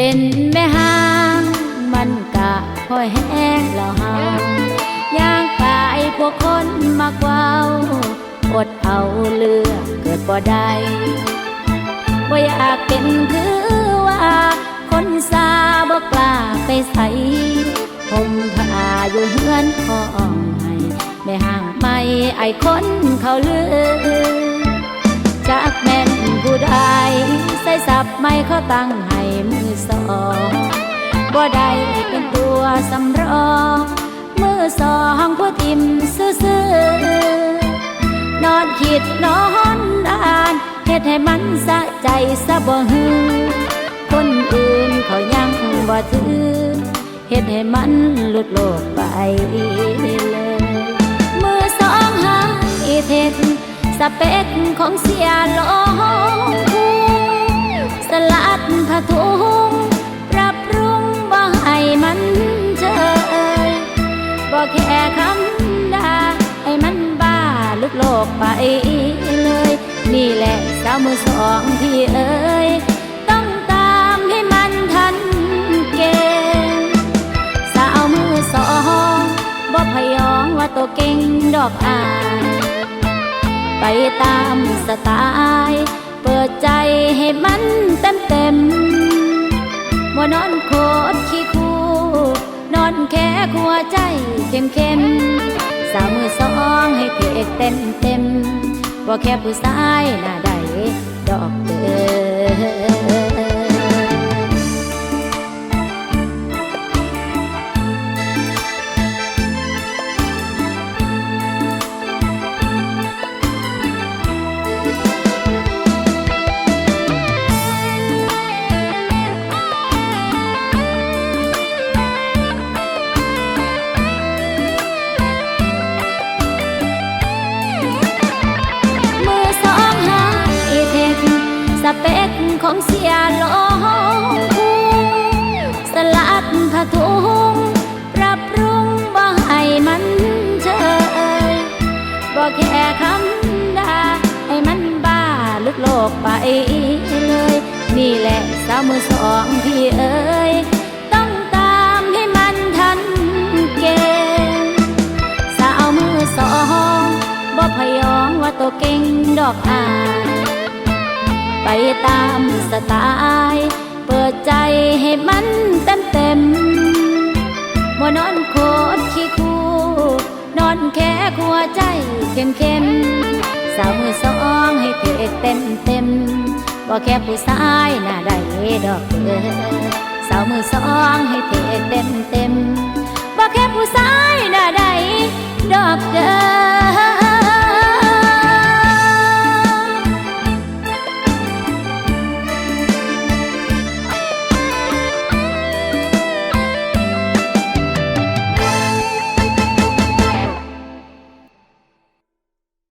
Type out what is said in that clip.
เป็นแม่ห้างมันกะคอยแห้งเหล่าเฮาย่างปายพวกคนมากว่าวอดเอาเลือกเกิดบ่ได้บ่อยากเป็นคือว่า คนซาบ่กล้าไปใส่ผมผ้าอยู่เฮือนของให้แม่ห้างไม่ไอคนเขาเลือจากแม่นผู้ใดใส่สับไม่เขาตั้งให้ สองบ่ได้เป็นตัวสำรองมือสองผู้ทิมซื่อๆนอนคิดนอนอ่านเฮ็ดให้มันสะใจสะบ่หือคนอื่นเขายังบ่ถือเฮ็ดให้มันหลุดโลกไปเลยมือสองหาอีเทคสเปคของเสียลงสลัดผ้าถุ บ่แค่คำด่าให้มันบ้าลุกโลกไปเลย นี่แหละสาวมือสองที่เอ่ยต้องตามให้มันทันเกณฑ์สาวมือสองบ่พยองว่าตัวเก่งดอกอายไปตามสไตล์เปิดใจให้มัน อนแค่ขัวใจเข้มเข้มๆสาวมือสองให้เทกเต็มเต็มว่าแค่ผู้ชายหน้าใดดอกเด้ เปกของเสียโลงสลัดผ้าถุงปรับปรุงบ่ให้มันเชยบ่แค่คำด่าให้มันบ้าลึกโลกไปเลย นี่แหละสาวมือสองพี่เอ๋ย ไปตามสไตล์เปิดใจให้มันเต็มเต็มๆบ่นอนโคตรขี้คู่นอนแค่ขัวใจเข้มเข้มสาวมือสองให้เทกเต็มเต็มบ่แค่ผู้ชายหน้าใดดอกเด้อสาวมือสองให้เทกเต็ม